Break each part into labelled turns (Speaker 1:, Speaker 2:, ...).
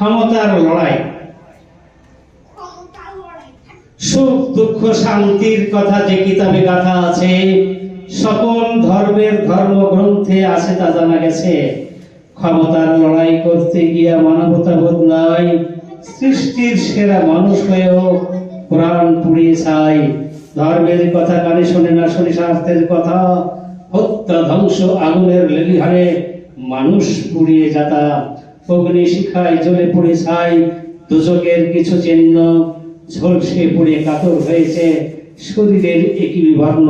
Speaker 1: ক্ষমতার লড়াই। সুখ, দুঃখ, শান্তির কথা যে কিতাবে গাথা আছে, সকল ধর্মের ধর্মগ্রন্থে আছে তা জানা গেছে। ক্ষমতার লড়াই করতে গিয়া মানবতা বোধ নাই, সৃষ্টির সেরা মানুষ হয়েও প্রাণ পুড়িয়ে চাই। ধর্মের কথা কানে শোনে না শনি স্বার্থের কথা, হত্যা, ধ্বংস, আগুনের লেলিহারে মানুষ পুড়িয়ে যাতা। অগ্নি শিখায় জ্বলে পড়ে ছাই দুজকের কিছু চিহ্ন ঝলসে পড়ে কাতর হয়েছে। শরীরের একই বিবর্ণ,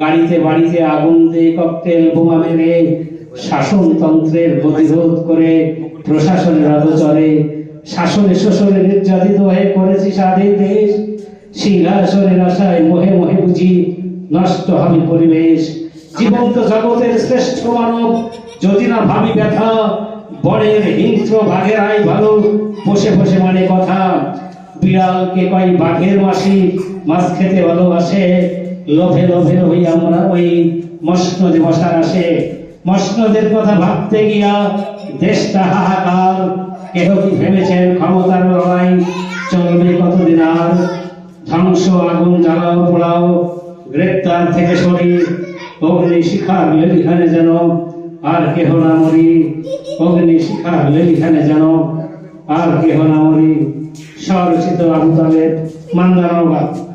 Speaker 1: গাড়িতে বাড়িতে আগুন দিয়ে ককটেল বোমা মেরে, শাসনতন্ত্রের প্রতিরোধ করে প্রশাসনের অগচরে শাসনে শোষণে নির্যাতিত হয়ে পড়েছি স্বাধীন দেশ। সিংহাসনের আশায় মোহে মোহে বুঝি নষ্ট হবে পরিবেশ। জীবন্ত জগতের শ্রেষ্ঠ মানব, যদি না ভাবি ব্যথা বড়ের হিংস্র বাঘের আই ভালো, বসে বসে মানে কথা। বিড়ালকে কয়, বাঘের মাসি, মাছ খেতে ভালোবাসে। লোভে লোভে হই আমরা ওই মসনদে বসার আসে। মসনদের কথা ভাবতে গিয়া দেশটা হাহাকার। কেহ কি ভেবেছেন ক্ষমতার লড়াই? চলবে কতদিন আর? ধ্বংস, আগুন জ্বালাও, পোড়াও। গ্রেপ্তার থেকে শরীর অগ্নি শিখার লেলিখানে যেন আর কেহ না মরি। অগ্নি শিখার লেলিখানে যেন। আর কেহ না মরি। সরচিত আবু তালেব মান্দানবাদ